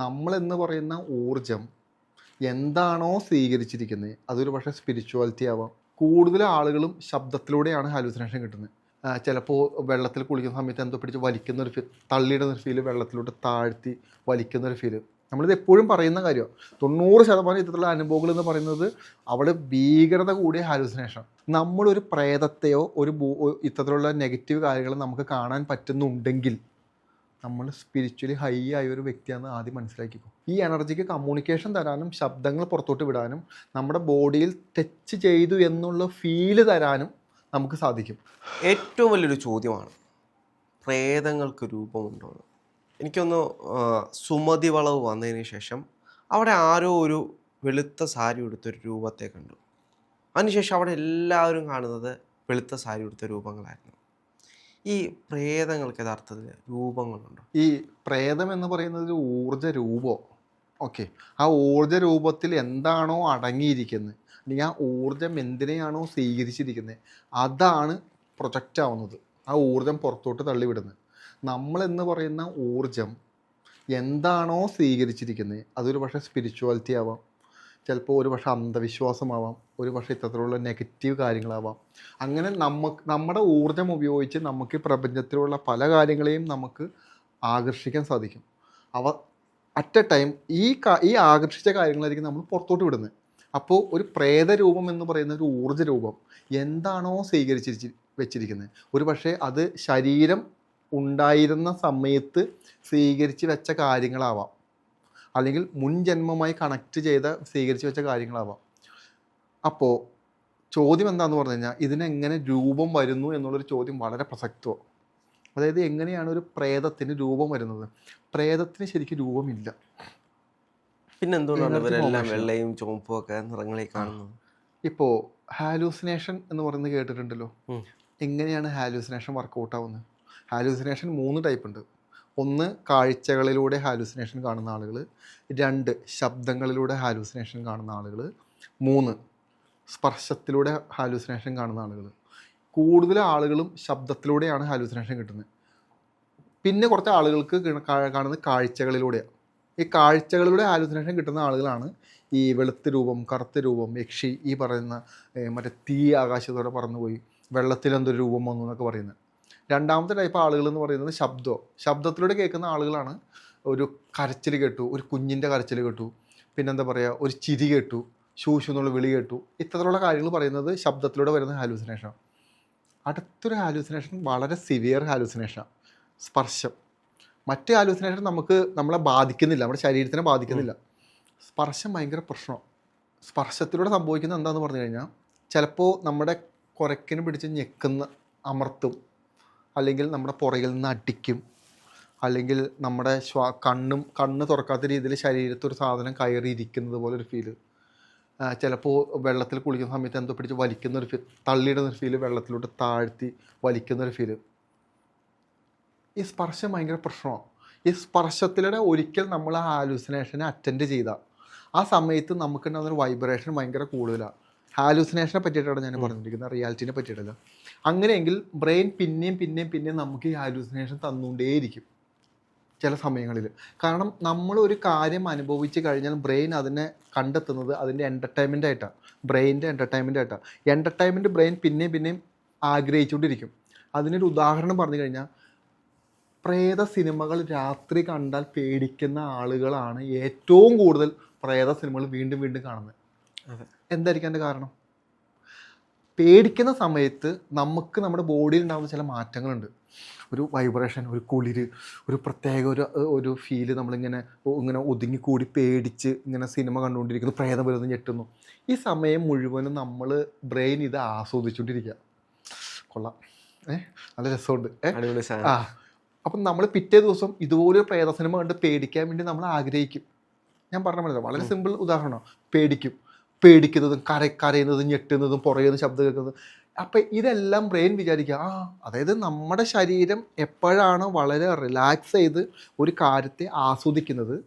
നമ്മളെന്ന് പറയുന്ന ഊർജം എന്താണോ സ്വീകരിച്ചിരിക്കുന്നത് അതൊരു പക്ഷേ സ്പിരിച്വാലിറ്റി ആവാം. കൂടുതൽ ആളുകളും ശബ്ദത്തിലൂടെയാണ് ഹാലുസിനേഷൻ കിട്ടുന്നത്. ചിലപ്പോൾ വെള്ളത്തിൽ കുളിക്കുന്ന സമയത്ത് എന്തോ പിടിച്ച് വലിക്കുന്ന ഒരു ഫീൽ തള്ളിയിടുന്ന ഒരു ഫീൽ വെള്ളത്തിലോട്ട് താഴ്ത്തി വലിക്കുന്ന ഒരു ഫീൽ നമ്മളിത് എപ്പോഴും പറയുന്ന കാര്യമാണ് തൊണ്ണൂറ് ശതമാനം ഇത്തരത്തിലുള്ള അനുഭവങ്ങൾ എന്ന് പറയുന്നത് അവിടെ ഭീകരത കൂടിയ ഹാലുസിനേഷൻ നമ്മളൊരു പ്രേതത്തെയോ ഒരു ഇത്തരത്തിലുള്ള നെഗറ്റീവ് കാര്യങ്ങൾ നമുക്ക് കാണാൻ പറ്റുന്നുണ്ടെങ്കിൽ നമ്മൾ സ്പിരിച്വലി ഹൈ ആയ ഒരു വ്യക്തിയാണെന്ന് ആദ്യം മനസ്സിലാക്കിക്കും. ഈ എനർജിക്ക് കമ്മ്യൂണിക്കേഷൻ തരാനും ശബ്ദങ്ങൾ പുറത്തോട്ട് വിടാനും നമ്മുടെ ബോഡിയിൽ ടച്ച് ചെയ്തു എന്നുള്ള ഫീൽ തരാനും നമുക്ക് സാധിക്കും. ഏറ്റവും വലിയൊരു ചോദ്യമാണ് പ്രേതങ്ങൾക്ക് രൂപമുണ്ടോ എനിക്കൊന്ന് സുമതി വളവ് വന്നതിന് ശേഷം അവിടെ ആരോ ഒരു വെളുത്ത സാരി ഉടുത്തൊരു രൂപത്തെ കണ്ടു. അതിനുശേഷം അവിടെ എല്ലാവരും കാണുന്നത് വെളുത്ത സാരി ഉടുത്ത രൂപങ്ങളായിരുന്നു. ഈ പ്രേതങ്ങൾക്ക് യഥാർത്ഥത്തിൽ രൂപങ്ങളുണ്ടോ? ഈ പ്രേതം എന്ന് പറയുന്നത് ഒരു ഊർജ രൂപോ ഓക്കെ. ആ ഊർജ രൂപത്തിൽ എന്താണോ അടങ്ങിയിരിക്കുന്നത് അല്ലെങ്കിൽ ആ ഊർജം എന്തിനെയാണോ സ്വീകരിച്ചിരിക്കുന്നത് അതാണ് പ്രൊജക്റ്റ് ആവുന്നത്. ആ ഊർജം പുറത്തോട്ട് തള്ളിവിടുന്നത് നമ്മളെന്ന് പറയുന്ന ഊർജം എന്താണോ സ്വീകരിച്ചിരിക്കുന്നത് അതൊരു പക്ഷേ സ്പിരിച്വാലിറ്റി ആവാം. ചിലപ്പോൾ ഒരു പക്ഷേ അന്ധവിശ്വാസമാവാം ഒരു പക്ഷേ ഇത്തരത്തിലുള്ള നെഗറ്റീവ് കാര്യങ്ങളാവാം. അങ്ങനെ നമുക്ക് നമ്മുടെ ഊർജം ഉപയോഗിച്ച് നമുക്ക് ഈ പ്രപഞ്ചത്തിലുള്ള പല കാര്യങ്ങളെയും നമുക്ക് ആകർഷിക്കാൻ സാധിക്കും. അവ അറ്റ് എ ടൈം ഈ ഈ ആകർഷിച്ച കാര്യങ്ങളായിരിക്കും നമ്മൾ പുറത്തോട്ട് വിടുന്നത്. അപ്പോൾ ഒരു പ്രേതരൂപം എന്ന് പറയുന്ന ഒരു ഊർജ രൂപം എന്താണോ സ്വീകരിച്ചിരിച്ച് വെച്ചിരിക്കുന്നത്. ഒരു പക്ഷേ അത് ശരീരം ഉണ്ടായിരുന്ന സമയത്ത് സ്വീകരിച്ച് വെച്ച കാര്യങ്ങളാവാം. അല്ലെങ്കിൽ മുൻ ജന്മമായി കണക്ട് ചെയ്ത സ്വീകരിച്ച് വെച്ച കാര്യങ്ങളാവാം. അപ്പോൾ ചോദ്യം എന്താന്ന് പറഞ്ഞു കഴിഞ്ഞാൽ ഇതിനെങ്ങനെ രൂപം വരുന്നു എന്നുള്ളൊരു ചോദ്യം വളരെ പ്രസക്തമാണ്. അതായത് എങ്ങനെയാണ് ഒരു പ്രേതത്തിന് രൂപം വരുന്നത്? പ്രേതത്തിന് ശരിക്കും രൂപമില്ല. പിന്നെ എന്തുകൊണ്ടാണ് Energy ഇവരെല്ലാം വെള്ളയും ചുവപ്പും ഒക്കെ നിറങ്ങളിൽ കാണുന്നത്? ഇപ്പോൾ ഹാലൂസിനേഷൻ എന്ന് പറയുന്നത് കേട്ടിട്ടുണ്ടല്ലോ. എങ്ങനെയാണ് ഹാലൂസിനേഷൻ വർക്കൗട്ട് ആവുന്നത്? ഹാലൂസിനേഷൻ മൂന്ന് ടൈപ്പ് ഉണ്ട്. ഒന്ന് കാഴ്ചകളിലൂടെ ഹാലൂസിനേഷൻ കാണുന്ന ആളുകൾ രണ്ട് ശബ്ദങ്ങളിലൂടെ ഹാലൂസിനേഷൻ കാണുന്ന ആളുകൾ മൂന്ന് സ്പർശത്തിലൂടെ ഹാലൂസിനേഷൻ കാണുന്ന ആളുകൾ. കൂടുതൽ ആളുകളും ശബ്ദത്തിലൂടെയാണ് ഹാലൂസിനേഷൻ കിട്ടുന്നത്. പിന്നെ കുറച്ച് ആളുകൾക്ക് കാണുന്നത് കാഴ്ചകളിലൂടെയാണ് ഈ കാഴ്ചകളിലൂടെ ഹാലൂസിനേഷൻ കിട്ടുന്ന ആളുകളാണ് ഈ വെളുത്ത രൂപം കറുത്ത രൂപം യക്ഷി ഈ പറയുന്ന മറ്റേ തീ ആകാശത്തോടെ പറന്നുപോയി വെള്ളത്തിലെന്തൊരു രൂപം വന്നു എന്നൊക്കെ പറയുന്നത്. രണ്ടാമത്തെ ടൈപ്പ് ആളുകൾ എന്ന് പറയുന്നത് ശബ്ദം. ശബ്ദത്തിലൂടെ കേൾക്കുന്ന ആളുകളാണ് ഒരു കരച്ചിൽ കേട്ടു ഒരു കുഞ്ഞിന്റെ കരച്ചിൽ കേട്ടു പിന്നെന്താ പറയുക ഒരു ചിരി കേട്ടു ശൂശു എന്നുള്ള വിളി കേട്ടു. ഇത്തരത്തിലുള്ള കാര്യങ്ങൾ പറയുന്നത് ശബ്ദത്തിലൂടെ വരുന്ന ഹാലൂസിനേഷൻ അടുത്തൊരു ഹാലൂസിനേഷൻ വളരെ സിവിയർ ഹാലൂസിനേഷനാണ് സ്പർശം. മറ്റു ഹാലൂസിനേഷൻ നമുക്ക് നമ്മളെ ബാധിക്കുന്നില്ല നമ്മുടെ ശരീരത്തിനെ ബാധിക്കുന്നില്ല. സ്പർശം ഭയങ്കര പ്രശ്നമാണ് സ്പർശത്തിലൂടെ സംഭവിക്കുന്നത് എന്താണെന്ന് പറഞ്ഞു കഴിഞ്ഞാൽ ചിലപ്പോൾ നമ്മുടെ കുരക്കിന് പിടിച്ച് ഞെക്കുന്ന അമർത്തും. അല്ലെങ്കിൽ നമ്മുടെ പുറകിൽ നിന്ന് അടിക്കും. അല്ലെങ്കിൽ നമ്മുടെ ശ്വാ കണ്ണും കണ്ണ് തുറക്കാത്ത രീതിയിൽ ശരീരത്തൊരു സാധനം കയറിയിരിക്കുന്നത് പോലെ ഒരു ഫീൽ ചിലപ്പോൾ വെള്ളത്തിൽ കുളിക്കുന്ന സമയത്ത് എന്തോ പിടിച്ച് വലിക്കുന്ന ഒരു ഫീൽ തള്ളിയിടുന്ന ഒരു ഫീൽ വെള്ളത്തിലോട്ട് താഴ്ത്തി വലിക്കുന്ന ഒരു ഫീൽ ഈ സ്പർശം ഭയങ്കര പ്രശ്നമാണ് ഈ സ്പർശത്തിലൂടെ ഒരിക്കൽ നമ്മൾ ആ ഹാലൂസിനേഷനെ അറ്റൻഡ് ചെയ്താൽ ആ സമയത്ത് നമുക്കുണ്ടാകുന്ന ഒരു വൈബ്രേഷൻ ഭയങ്കര കൂടുതലാണ് ഹാലൂസിനേഷനെ പറ്റിയിട്ടാണ് ഞാൻ പറഞ്ഞിരിക്കുന്നത്. റിയാലിറ്റിനെ പറ്റിയിട്ടല്ല. അങ്ങനെയെങ്കിൽ ബ്രെയിൻ പിന്നെയും പിന്നെയും പിന്നെയും നമുക്ക് ഈ ഹാലൂസിനേഷൻ തന്നുകൊണ്ടേയിരിക്കും ചില സമയങ്ങളിൽ. കാരണം നമ്മൾ ഒരു കാര്യം അനുഭവിച്ച് കഴിഞ്ഞാൽ ബ്രെയിൻ അതിനെ കണ്ടെത്തുന്നത് അതിന്റെ എന്റർടൈൻമെന്റ് ആയിട്ടാണ് ബ്രെയിനിന്റെ എന്റർടൈൻമെന്റ് ആയിട്ടാണ് എന്റർടൈൻമെന്റ് ബ്രെയിൻ പിന്നെയും പിന്നെയും ആഗ്രഹിച്ചുകൊണ്ടിരിക്കും. അതിനൊരു ഉദാഹരണം പറഞ്ഞു കഴിഞ്ഞാൽ പ്രേത സിനിമകൾ രാത്രി കണ്ടാൽ പേടിക്കുന്ന ആളുകളാണ് ഏറ്റവും കൂടുതൽ പ്രേത സിനിമകൾ വീണ്ടും വീണ്ടും കാണുന്നത്. എന്തായിരിക്കും അതിന്റെ കാരണം? പേടിക്കുന്ന സമയത്ത് നമുക്ക് നമ്മുടെ ബോഡിയിൽ ഉണ്ടാകുന്ന ചില മാറ്റങ്ങളുണ്ട്. ഒരു വൈബ്രേഷൻ ഒരു കുളിര് ഒരു പ്രത്യേക ഒരു ഒരു ഫീൽ നമ്മളിങ്ങനെ ഇങ്ങനെ ഒതുങ്ങിക്കൂടി പേടിച്ച് ഇങ്ങനെ സിനിമ കണ്ടുകൊണ്ടിരിക്കുന്നു പ്രേതം വരുന്നു ഞെട്ടുന്നു. ഈ സമയം മുഴുവനും നമ്മൾ ബ്രെയിൻ ഇത് ആസ്വദിച്ചുകൊണ്ടിരിക്കുക കൊള്ളാം. ഏ നല്ല രസമുണ്ട്. ഏഹ് ആ അപ്പം നമ്മൾ പിറ്റേ ദിവസം ഇതുപോലെ പ്രേത സിനിമ കണ്ട് പേടിക്കാൻ വേണ്ടി നമ്മൾ ആഗ്രഹിക്കും. ഞാൻ പറഞ്ഞ മനസ്സിലാവും വളരെ സിമ്പിൾ ഉദാഹരണമാണ്. പേടിക്കും. പേടിക്കുന്നതും കര കരയുന്നതും ഞെട്ടുന്നതും പുറയുന്ന ശബ്ദം കേൾക്കുന്നതും. അപ്പം ഇതെല്ലാം ബ്രെയിൻ വിചാരിക്കുക ആ അതായത് നമ്മുടെ ശരീരം എപ്പോഴാണ് വളരെ റിലാക്സ് ചെയ്ത് ഒരു കാര്യത്തെ ആസ്വദിക്കുന്നത്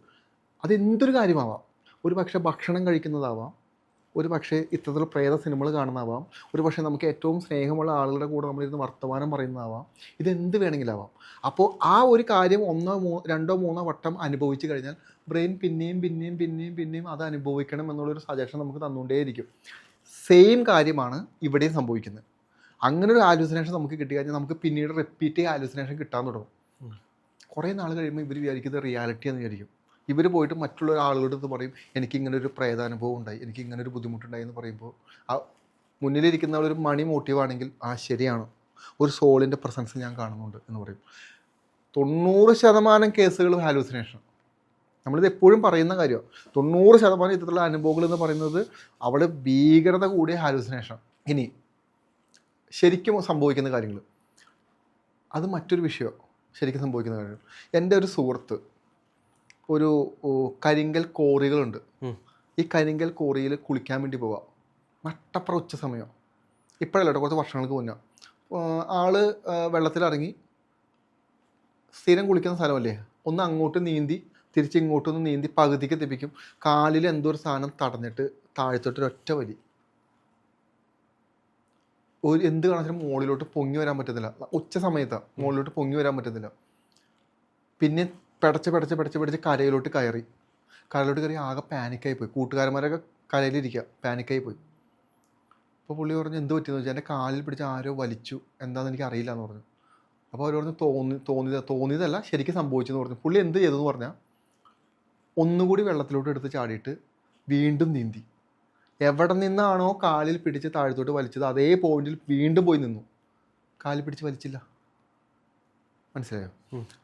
അതെന്തൊരു കാര്യമാവാം. ഒരു പക്ഷേ ഭക്ഷണം കഴിക്കുന്നതാവാം ഒരു പക്ഷേ ഇത്തരത്തിലുള്ള പ്രേത സിനിമകൾ കാണുന്നതാവാം ഒരു പക്ഷേ നമുക്ക് ഏറ്റവും സ്നേഹമുള്ള ആളുകളുടെ കൂടെ നമ്മളിരുന്ന് വർത്തമാനം പറയുന്നതാവാം. ഇതെന്ത് വേണമെങ്കിലാവാം. അപ്പോൾ ആ ഒരു കാര്യം ഒന്നോ മൂ രണ്ടോ മൂന്നോ വട്ടം അനുഭവിച്ച് കഴിഞ്ഞാൽ ബ്രെയിൻ പിന്നെയും പിന്നെയും പിന്നെയും പിന്നെയും അത് അനുഭവിക്കണം എന്നുള്ളൊരു സജഷൻ നമുക്ക് തന്നുകൊണ്ടേയിരിക്കും. സെയിം കാര്യമാണ് ഇവിടെയും സംഭവിക്കുന്നത്. അങ്ങനെ ഒരു ആലോചനേഷൻ നമുക്ക് കിട്ടി കഴിഞ്ഞാൽ നമുക്ക് പിന്നീട് റിപ്പീറ്റ് ആലോചനേഷൻ കിട്ടാൻ തുടങ്ങും. കുറേ നാൾ കഴിയുമ്പോൾ ഇവർ വിചാരിക്കുന്നത് റിയാലിറ്റി എന്ന് വിചാരിക്കും. ഇവർ പോയിട്ട് മറ്റുള്ള ആളുകളുടെ അടുത്ത് പറയും എനിക്ക് ഇങ്ങനെ ഒരു പ്രേതാനുഭവം ഉണ്ടായി എനിക്ക് ഇങ്ങനെ ഒരു ബുദ്ധിമുട്ടുണ്ടായി എന്ന് പറയുമ്പോൾ ആ മുന്നിലിരിക്കുന്ന ഒരു മണി മോട്ടീവാണെങ്കിൽ ആ ശരിയാണ്. ഒരു സോളിന്റെ പ്രസൻസ് ഞാൻ കാണുന്നുണ്ട് എന്ന് പറയും. തൊണ്ണൂറ് ശതമാനം കേസുകളും ഹാലൂസിനേഷൻ നമ്മളിത് എപ്പോഴും പറയുന്ന കാര്യമാണ് തൊണ്ണൂറ് ശതമാനം ഇത്തരത്തിലുള്ള അനുഭവങ്ങൾ എന്ന് പറയുന്നത് അവിടെ ഭീകരത കൂടിയ ഹാലുസിനേഷൻ ഇനി ശരിക്കും സംഭവിക്കുന്ന കാര്യങ്ങൾ. അത് മറ്റൊരു വിഷയം. ശരിക്കും സംഭവിക്കുന്ന കാര്യങ്ങൾ എന്റെ ഒരു സുഹൃത്ത് ഒരു കരിങ്കൽ കോറികളുണ്ട്. ഈ കരിങ്കൽ കോറിയിൽ കുളിക്കാൻ വേണ്ടി പോവാം. നട്ടപ്ര ഉച്ച സമയം. ഇപ്പോഴല്ലോ കുറച്ച് വർഷങ്ങൾക്ക് മുന്നേ. ആൾ വെള്ളത്തിലിറങ്ങി സ്ഥിരം കുളിക്കുന്ന സ്ഥലമല്ലേ? ഒന്ന് അങ്ങോട്ട് നീന്തി തിരിച്ച് ഇങ്ങോട്ടൊന്ന് നീന്തി പകുതിക്ക് തെപ്പിക്കും കാലിൽ എന്തോ ഒരു സാധനം തടഞ്ഞിട്ട് താഴത്തോട്ട് ഒരൊറ്റ വലി. ഒരു എന്ത് കാണിച്ചാലും മുകളിലോട്ട് പൊങ്ങി വരാൻ പറ്റുന്നില്ല ഉച്ച സമയത്താണ് മുകളിലോട്ട് പൊങ്ങി വരാൻ പറ്റുന്നില്ല പിന്നെ പിടച്ച് പിടച്ച് പിടച്ച് പിടച്ച് കരയിലോട്ട് കയറി. കരയിലോട്ട് കയറി ആകെ പാനിക്കായി പോയി. കൂട്ടുകാരന്മാരൊക്കെ കരയിലിരിക്കുക പാനിക്കായി പോയി. അപ്പോൾ പുള്ളി പറഞ്ഞു എന്ത് പറ്റിയെന്ന് വെച്ചാൽ എന്റെ കാലിൽ പിടിച്ച് ആരോ വലിച്ചു. എന്താണെന്ന് എനിക്ക് അറിയില്ല എന്ന് പറഞ്ഞു. അപ്പോൾ അവർ പറഞ്ഞു തോന്നി തോന്നിയത് തോന്നിയതല്ല ശരിക്കും സംഭവിച്ചെന്ന് പറഞ്ഞു. പുള്ളി എന്ത് ചെയ്തെന്ന് പറഞ്ഞാൽ ഒന്നുകൂടി വെള്ളത്തിലോട്ട് എടുത്ത് ചാടിയിട്ട് വീണ്ടും നീന്തി. എവിടെ നിന്നാണോ കാലിൽ പിടിച്ച് താഴത്തോട്ട് വലിച്ചത് അതേ പോയിന്റിൽ വീണ്ടും പോയി നിന്നു. കാലിൽ പിടിച്ച് വലിച്ചില്ല. മനസ്സിലായോ?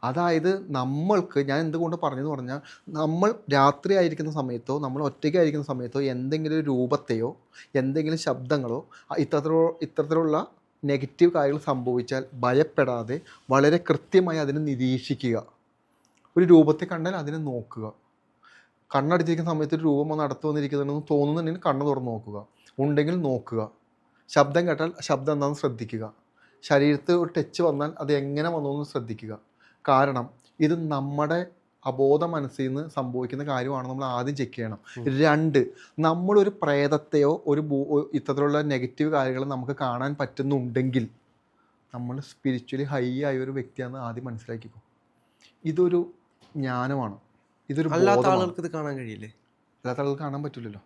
അതായത് നമ്മൾക്ക് ഞാൻ എന്തുകൊണ്ട് പറഞ്ഞെന്ന് പറഞ്ഞാൽ നമ്മൾ രാത്രി ആയിരിക്കുന്ന സമയത്തോ നമ്മൾ ഒറ്റയ്ക്കായിരിക്കുന്ന സമയത്തോ എന്തെങ്കിലും രൂപത്തെയോ എന്തെങ്കിലും ശബ്ദങ്ങളോ ഇത്തരത്തിലോ ഇത്തരത്തിലുള്ള നെഗറ്റീവ് കാര്യങ്ങൾ സംഭവിച്ചാൽ ഭയപ്പെടാതെ വളരെ കൃത്യമായി അതിനെ നിരീക്ഷിക്കുക. ഒരു രൂപത്തെ കണ്ടാൽ അതിനെ നോക്കുക. കണ്ണടച്ചിരിക്കുന്ന സമയത്ത് ഒരു രൂപം വന്ന് അടുത്ത് വന്നിരിക്കുന്നുണ്ടെന്ന് തോന്നുന്നുണ്ടെങ്കിൽ കണ്ണ് തുറന്ന് നോക്കുക. ഉണ്ടെങ്കിൽ നോക്കുക. ശബ്ദം കേട്ടാൽ ശബ്ദം എന്താണെന്ന് ശ്രദ്ധിക്കുക. ശരീരത്ത് ഒരു ടച്ച് വന്നാൽ അത് എങ്ങനെ വന്നു എന്ന് ശ്രദ്ധിക്കുക. കാരണം ഇത് നമ്മുടെ അബോധ മനസ്സിൽ നിന്ന് സംഭവിക്കുന്ന കാര്യമാണ് നമ്മൾ ആദ്യം ചെക്ക് ചെയ്യണം. രണ്ട് നമ്മളൊരു പ്രേതത്തെയോ ഒരു ഭൂ ഇത്തരത്തിലുള്ള നെഗറ്റീവ് കാര്യങ്ങൾ നമുക്ക് കാണാൻ പറ്റുന്നുണ്ടെങ്കിൽ നമ്മൾ സ്പിരിച്വലി ഹൈ ആയ ഒരു വ്യക്തിയാണെന്ന് ആദ്യം മനസ്സിലാക്കിക്കോ. ഇതൊരു ജ്ഞാനമാണ്. ഇതൊരു അല്ലാത്ത ആളുകൾക്ക് ഇത് കാണാൻ കഴിയില്ലേ? അല്ലാത്ത ആളുകൾ കാണാൻ പറ്റില്ലല്ലോ.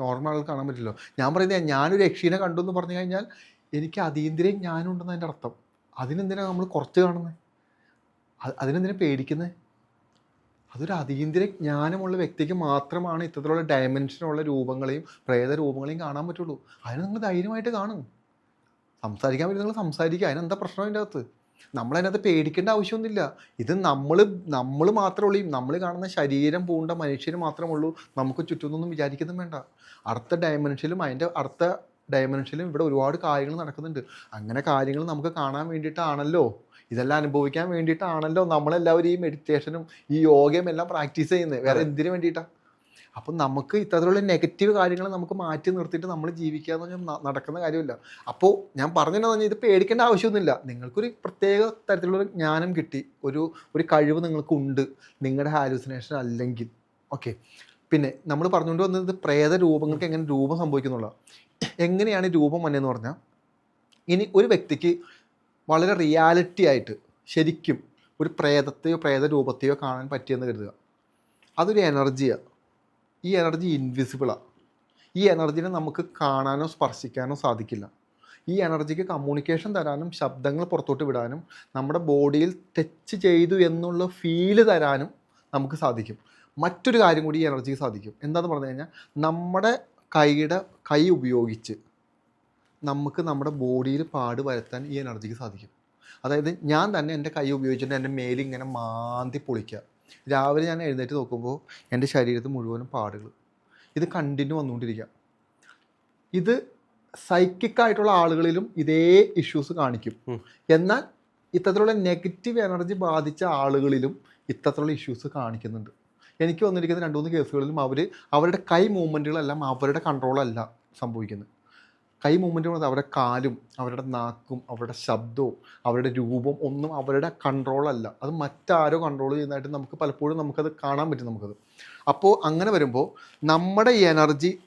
നോർമൽ ആളുകൾ കാണാൻ പറ്റില്ലല്ലോ. ഞാൻ പറയുന്നത് ഞാനൊരു യക്ഷീനെ കണ്ടു എന്ന് പറഞ്ഞു കഴിഞ്ഞാൽ എനിക്ക് അതീന്ദ്രിയം ഞാനുണ്ടെന്ന് അതിന്റെ അർത്ഥം. അതിനെന്തിനാണ് നമ്മൾ കുറച്ച് കാണുന്നത് അതിനെന്തിനാ പേടിക്കുന്നത് അതൊരു അതീന്ദ്ര ജ്ഞാനമുള്ള വ്യക്തിക്ക് മാത്രമാണ് ഇത്തരത്തിലുള്ള ഡയമെൻഷനുള്ള രൂപങ്ങളെയും പ്രേത രൂപങ്ങളെയും കാണാൻ പറ്റുള്ളൂ. അതിന് നിങ്ങൾ ധൈര്യമായിട്ട് കാണും. സംസാരിക്കാൻ പറ്റും നിങ്ങൾ സംസാരിക്കുക. അതിനെന്താ പ്രശ്നം അതിന്റെ അകത്ത്? നമ്മളതിനകത്ത് പേടിക്കേണ്ട ആവശ്യമൊന്നുമില്ല. ഇത് നമ്മൾ നമ്മൾ മാത്രമേ ഉള്ളൂ. നമ്മൾ കാണുന്ന ശരീരം പൂണ്ട മനുഷ്യന് മാത്രമേ ഉള്ളൂ. നമുക്ക് ചുറ്റുമൊന്നും വിചാരിക്കുന്നതും വേണ്ട. അടുത്ത ഡയമെൻഷനിലും അതിന്റെ അടുത്ത ഡയമെൻഷനിലും ഇവിടെ ഒരുപാട് കാര്യങ്ങൾ നടക്കുന്നുണ്ട്. അങ്ങനെ കാര്യങ്ങൾ നമുക്ക് കാണാൻ വേണ്ടിയിട്ടാണല്ലോ. ഇതെല്ലാം അനുഭവിക്കാൻ വേണ്ടിയിട്ടാണല്ലോ നമ്മളെല്ലാവരും ഈ മെഡിറ്റേഷനും ഈ യോഗയും എല്ലാം പ്രാക്ടീസ് ചെയ്യുന്നത്. വേറെ എന്തിനു വേണ്ടിയിട്ടാണ് അപ്പം നമുക്ക് ഇത്തരത്തിലുള്ള നെഗറ്റീവ് കാര്യങ്ങൾ നമുക്ക് മാറ്റി നിർത്തിയിട്ട് നമ്മൾ ജീവിക്കുക എന്ന് പറഞ്ഞാൽ നടക്കുന്ന കാര്യമില്ല. അപ്പോൾ ഞാൻ പറഞ്ഞതെന്ന് പറഞ്ഞാൽ ഇത് പേടിക്കേണ്ട ആവശ്യമൊന്നുമില്ല. നിങ്ങൾക്കൊരു പ്രത്യേക തരത്തിലുള്ള ജ്ഞാനം കിട്ടി. ഒരു ഒരു കഴിവ് നിങ്ങൾക്കുണ്ട്. നിങ്ങളുടെ ഹാലൂസിനേഷൻ അല്ലെങ്കിൽ. ഓക്കെ പിന്നെ നമ്മൾ പറഞ്ഞുകൊണ്ട് വന്നത് പ്രേത രൂപങ്ങൾക്ക് എങ്ങനെ രൂപം സംഭവിക്കുന്നുള്ള എങ്ങനെയാണ് രൂപം വന്നതെന്ന് പറഞ്ഞാൽ ഇനി ഒരു വ്യക്തിക്ക് വളരെ റിയാലിറ്റി ആയിട്ട് ശരിക്കും ഒരു പ്രേതത്തെയോ പ്രേത രൂപത്തെയോ കാണാൻ പറ്റിയെന്ന് കരുതുക. അതൊരു എനർജിയാണ് ഈ എനർജി ഇൻവിസിബിളാണ് ഈ എനർജിനെ നമുക്ക് കാണാനോ സ്പർശിക്കാനോ സാധിക്കില്ല. ഈ എനർജിക്ക് കമ്മ്യൂണിക്കേഷൻ തരാനും ശബ്ദങ്ങൾ പുറത്തോട്ട് വിടാനും നമ്മുടെ ബോഡിയിൽ ടച്ച് ചെയ്തു എന്നുള്ള ഫീൽ തരാനും നമുക്ക് സാധിക്കും. മറ്റൊരു കാര്യം കൂടി ഈ എനർജിക്ക് സാധിക്കും. എന്താണെന്ന് പറഞ്ഞു കഴിഞ്ഞാൽ നമ്മുടെ കൈയുടെ കൈ ഉപയോഗിച്ച് നമുക്ക് നമ്മുടെ ബോഡിയിൽ പാട് വരുത്താൻ ഈ എനർജിക്ക് സാധിക്കും. അതായത് ഞാൻ തന്നെ എന്റെ കൈ ഉപയോഗിച്ചിട്ട് എന്റെ മേലിങ്ങനെ മാന്തി പൊളിക്കുക. രാവിലെ ഞാൻ എഴുന്നേറ്റ് നോക്കുമ്പോൾ എന്റെ ശരീരത്തിൽ മുഴുവനും പാടുകൾ ഇത് കണ്ടിന്യൂ വന്നുകൊണ്ടിരിക്കുക ഇത് സൈക്കിക് ആയിട്ടുള്ള ആളുകളിലും ഇതേ ഇഷ്യൂസ് കാണിക്കും. എന്നാൽ ഇത്തരത്തിലുള്ള നെഗറ്റീവ് എനർജി ബാധിച്ച ആളുകളിലും ഇത്തരത്തിലുള്ള ഇഷ്യൂസ് കാണിക്കുന്നുണ്ട്. എനിക്ക് വന്നിരിക്കുന്ന രണ്ട് മൂന്ന് കേസുകളിലും അവർ അവരുടെ കൈ മൂവ്മെന്റുകളെല്ലാം അവരുടെ കൺട്രോളല്ല സംഭവിക്കുന്നത്. കൈ മൂവ്മെന്റ് പറഞ്ഞാൽ അവരുടെ കാലും അവരുടെ നാക്കും അവരുടെ ശബ്ദവും അവരുടെ രൂപം ഒന്നും അവരുടെ കൺട്രോളല്ല അത് മറ്റാരോ കൺട്രോൾ ചെയ്യുന്നതായിട്ട് നമുക്ക് പലപ്പോഴും നമുക്കത് കാണാൻ പറ്റും നമുക്കത്. അപ്പോൾ അങ്ങനെ വരുമ്പോൾ നമ്മുടെ എനർജി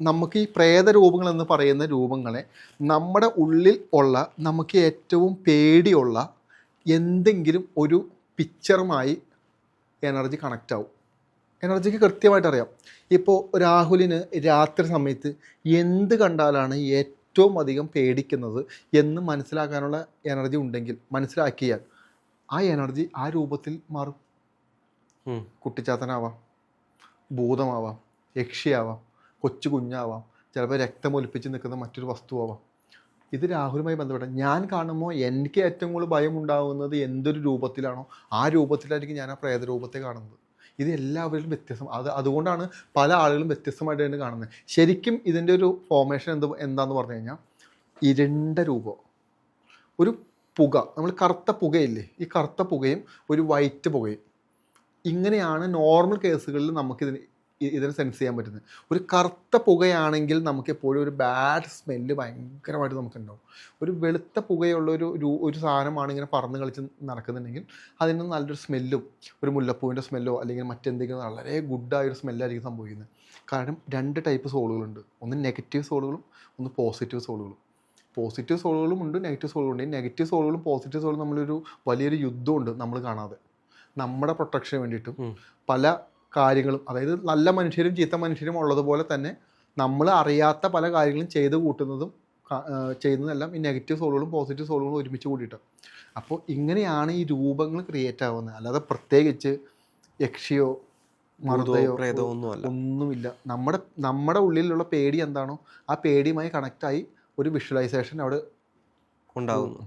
നമുക്ക് ഈ പ്രേത രൂപങ്ങൾ എന്ന് പറയുന്ന രൂപങ്ങളെ നമ്മുടെ ഉള്ളിൽ ഉള്ള നമുക്ക് ഏറ്റവും പേടിയുള്ള എന്തെങ്കിലും ഒരു പിക്ചറുമായി എനർജി കണക്റ്റ് ആവും. എനർജിക്ക് കൃത്യമായിട്ട് അറിയാം. ഇപ്പോൾ രാഹുലിന് രാത്രി സമയത്ത് എന്ത് കണ്ടാലാണ് ഏറ്റവും അധികം പേടിക്കുന്നത് എന്ന് മനസ്സിലാക്കാനുള്ള എനർജി ഉണ്ടെങ്കിൽ മനസ്സിലാക്കിയാൽ ആ എനർജി ആ രൂപത്തിൽ മാറും. കുട്ടിച്ചാത്തനാവാം ഭൂതമാവാം യക്ഷിയാവാം കൊച്ചു കുഞ്ഞാവാം ചിലപ്പോൾ രക്തമൊലിപ്പിച്ച് നിൽക്കുന്ന മറ്റൊരു വസ്തുവാവാം. ഇത് രാഹുലുമായി ബന്ധപ്പെട്ട ഞാൻ കാണുമ്പോൾ എനിക്ക് ഏറ്റവും കൂടുതൽ ഭയം ഉണ്ടാകുന്നത് എന്തൊരു രൂപത്തിലാണോ ആ രൂപത്തിലായിരിക്കും ഞാൻ ആ പ്രേതരൂപത്തെ കാണുന്നത്. ഇത് എല്ലാവരിലും വ്യത്യസ്തം. അത് അതുകൊണ്ടാണ് പല ആളുകളും വ്യത്യസ്തമായിട്ടാണ് കാണുന്നത്. ശരിക്കും ഇതിന്റെ ഒരു ഫോർമേഷൻ എന്ത് എന്താന്ന് പറഞ്ഞു കഴിഞ്ഞാൽ ഇരുണ്ട രൂപം. ഒരു പുക നമ്മൾ കറുത്ത പുകയില്ലേ ഈ കറുത്ത പുകയും ഒരു വൈറ്റ് പുകയും. ഇങ്ങനെയാണ് നോർമൽ കേസുകളിൽ നമുക്കിതിന് ഇതിനെ സെൻസ് ചെയ്യാൻ പറ്റുന്നത്. ഒരു കറുത്ത പുകയാണെങ്കിൽ നമുക്ക് എപ്പോഴും ഒരു ബാഡ് സ്മെല്ല് ഭയങ്കരമായിട്ട് നമുക്കുണ്ടാവും. ഒരു വെളുത്ത പുകയുള്ള ഒരു ഒരു- സാധനമാണ് ഇങ്ങനെ പറന്ന് കളിച്ച് നടക്കുന്നുണ്ടെങ്കിൽ അതിന് നല്ലൊരു സ്മെല്ലും ഒരു മുല്ലപ്പൂവിന്റെ സ്മെല്ലോ അല്ലെങ്കിൽ മറ്റെന്തെങ്കിലും വളരെ ഗുഡായൊരു സ്മെല്ലായിരിക്കും സംഭവിക്കുന്നത്. കാരണം രണ്ട് ടൈപ്പ് സോളുകളുണ്ട് ഒന്ന് നെഗറ്റീവ് സോളുകളും ഒന്ന് പോസിറ്റീവ് സോളുകളും പോസിറ്റീവ് സോളുകളും ഉണ്ട് നെഗറ്റീവ് സോളുകളും ഉണ്ട്. ഈ നെഗറ്റീവ് സോളുകളും പോസിറ്റീവ് സോളും നമ്മളൊരു വലിയൊരു യുദ്ധമുണ്ട് നമ്മൾ കാണാതെ. നമ്മുടെ പ്രൊട്ടക്ഷന് വേണ്ടിയിട്ടും പല കാര്യങ്ങളും അതായത് നല്ല മനുഷ്യരും ചീത്ത മനുഷ്യരും ഉള്ളതുപോലെ തന്നെ നമ്മൾ അറിയാത്ത പല കാര്യങ്ങളും ചെയ്ത് കൂട്ടുന്നതും ചെയ്യുന്നതെല്ലാം ഈ നെഗറ്റീവ് സോളുകളും പോസിറ്റീവ് സോളുകളും ഒരുമിച്ച് കൂടിയിട്ട്. അപ്പോൾ ഇങ്ങനെയാണ് ഈ രൂപങ്ങൾ ക്രിയേറ്റ് ആവുന്നത്. അല്ലാതെ പ്രത്യേകിച്ച് യക്ഷിയോ ഒന്നുമല്ല ഒന്നുമില്ല. നമ്മുടെ നമ്മുടെ ഉള്ളിലുള്ള പേടി എന്താണോ ആ പേടിയുമായി കണക്റ്റായി ഒരു വിഷ്വലൈസേഷൻ അവിടെ ഉണ്ടാകുന്നു